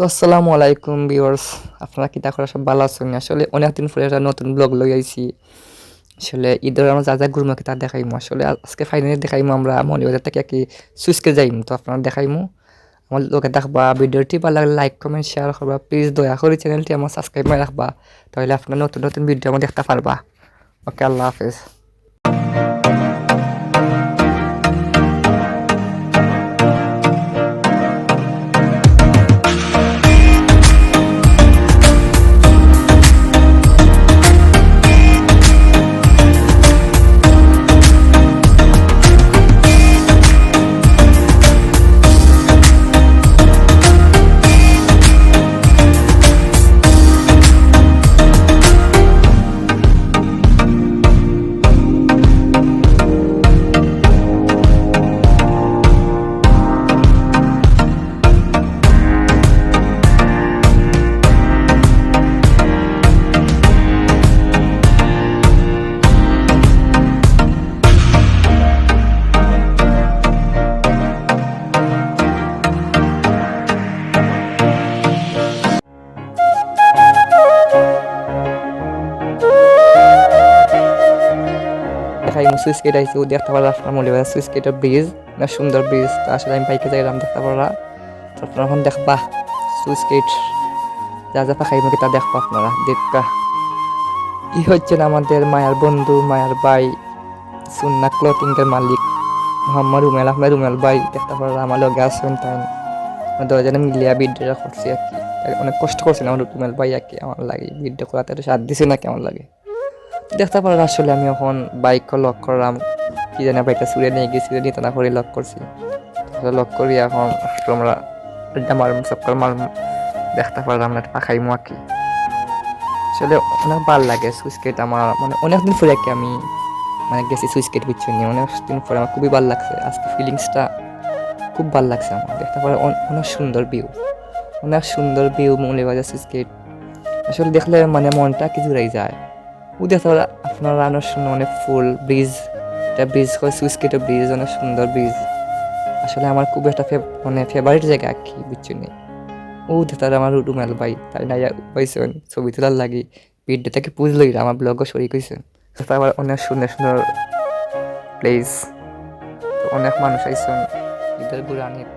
তো আসসালামু আলাইকুম ভিউয়ার্স। আপনারা কি করা সব ভালো আছেন? আসলে অনেকদিন পরে একটা নতুন ব্লগ লই আইছি। আসলে ঈদের আমরা যা যা ঘুরবো কি তা দেখাইমু। আসলে আজকে ফাইনালি দেখাইমু আমরা মৌলিবাজার থেকে কি সুইচকে যাইম। তো আপনারা দেখাইমু। আমার লোকে দেখবা ভিডিওটি ভালো লাগলে লাইক কমেন্ট শেয়ার করবা। প্লিজ দয়া করে চ্যানেলটি আমার সাবস্ক্রাইব করে রাখবা। তাহলে আপনারা নতুন নতুন ভিডিও আমার দেখতে পারবা। ওকে, আল্লাহ হাফেজ। দেখাই সুইচ গেট আইসি ও দেখতে পারা আপনার মনে হয় সুইচ গেটের ব্রিজ না সুন্দর ব্রিজ তা আসলে আমি বাইকে যাইলাম দেখতে পারা আপনারা এখন দেখবা সুইচ গেট, যা যা পাখাই মুখে তা দেখবা আপনারা, দেখবা। ই হচ্ছেন আমাদের মায়ার বন্ধু, মায়ার ভাই সুন্না ক্লথিংয়ের মালিক, মোহাম্মদ রুমেল আহমেদ রুমেল ভাই, দেখতে পারা আমার লগে আসেন তাই দশজনে মিলিয়া বিদ্যা করছি আর কি। অনেক কষ্ট করছেন আমার রুমেল ভাই আর কি আমার লাগে বিদ্যা করাতে, সাথ দিছে না কেমন লাগে। দেখতে পারেন আসলে আমি এখন বাইক লক করলাম। কি জানি বাইকটা চুরে নিয়ে গেছি নিতে না করে লক করছি। লক করি এখন আমরা আড্ডা মারম চক্কর মারম। দেখতে পারলাম না পাখাইমো মাকি আসলে অনেক ভালো লাগে সুইচ আমার মানে অনেকদিন পরে কি আমি মানে গেছি সুইচ গেট পিছনে নিয়ে। অনেক দিন পরে আমার খুবই ভালো লাগছে। আজকে ফিলিংসটা খুব ভালো লাগছে আমার। দেখতে পারে অনেক সুন্দর ভিউ অনেক সুন্দর ভিউ মৌলিবাজার সুইচ গেট। আসলে দেখলে মানে মনটা কি জুড়াই যায়। উদয় আপনার রান্নার শুনে অনেক ফুল, ব্রিজ এটা ব্রিজ করে সুইচ কেটে ব্রিজ, অনেক সুন্দর ব্রিজ। আসলে আমার খুব একটা মানে ফেভারিট জায়গা আর কি বুঝছি নি? ও তার আমার রুমেল ভাই তাই না পাইছেন ছবি তোলার লাগে, ভিডিও থেকে পুজ লই আমার ব্লগও সরি কইছেন। তারপর অনেক সুন্দর সুন্দর প্লেস অনেক মানুষ আইসন ঈদের গুড়ানিত